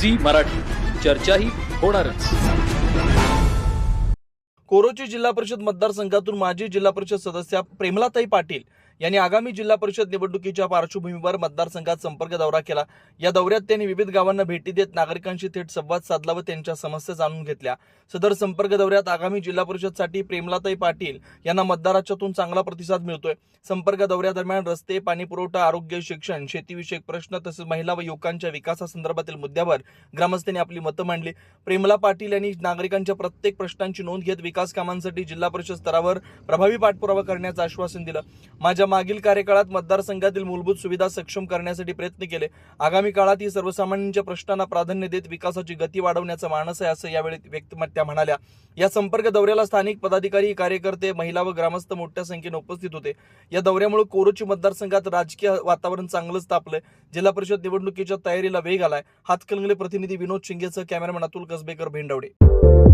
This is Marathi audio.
झी मराठी. चर्चाही होणारच. कोरोची जिल्हा परिषद मतदारसंघातून माजी जिल्हा परिषद सदस्या प्रेमलाताई पाटील यांनी आगामी जिल्हा परिषद निवडणुकीच्या पार्श्वभूमीवर मतदारसंघात संपर्क दौरा केला. या दौऱ्यात त्यांनी विविध गावांना भेटी देत नागरिकांशी थेट संवाद साधला व त्यांच्या समस्या जाणून घेतल्या. सदर संपर्क दौऱ्यात आगामी जिल्हा परिषदसाठी प्रेमलाताई पाटील यांना मतदाराच्यातून चांगला प्रतिसाद मिळतोय. संपर्क दौऱ्यादरम्यान रस्ते पाणी पुरवठा आरोग्य शिक्षण शेतीविषयक प्रश्न तसेच महिला व युवकांच्या विकासासंदर्भातील मुद्द्यावर ग्रामस्थांनी आपली मतं मांडली. प्रेमला पाटील यांनी नागरिकांच्या प्रत्येक प्रश्नांची नोंद घेत विकास कामांसाठी जिल्हा परिषद स्तरावर प्रभावी पाठपुरावा करण्याचं आश्वासन दिलं. माझ्या मागील कार्यकाळात मतदारसंघातील मूलभूत सुविधा सक्षम करण्यासाठी प्रयत्न केले. आगामी काळात ही सर्वसामान्यांच्या प्रश्नांना प्राधान्य देत विकासाची गती वाढवण्याचा मानस आहे असं यावेळी व्यक्तिमत्या म्हणाल्या. या संपर्क दौऱ्याला स्थानिक पदाधिकारी कार्यकर्ते महिला व ग्रामस्थ मोठ्या संख्येने उपस्थित होते. या दौऱ्यामुळे कोरोची मतदारसंघात राजकीय वातावरण चांगलंच तापलंय. जिल्हा परिषद निवडणुकीच्या तयारीला वेग आलाय. हातकलंगले प्रतिनिधी विनोद शिंगेसह कॅमेरामॅन अतुल कसबेकर भेंडवडे.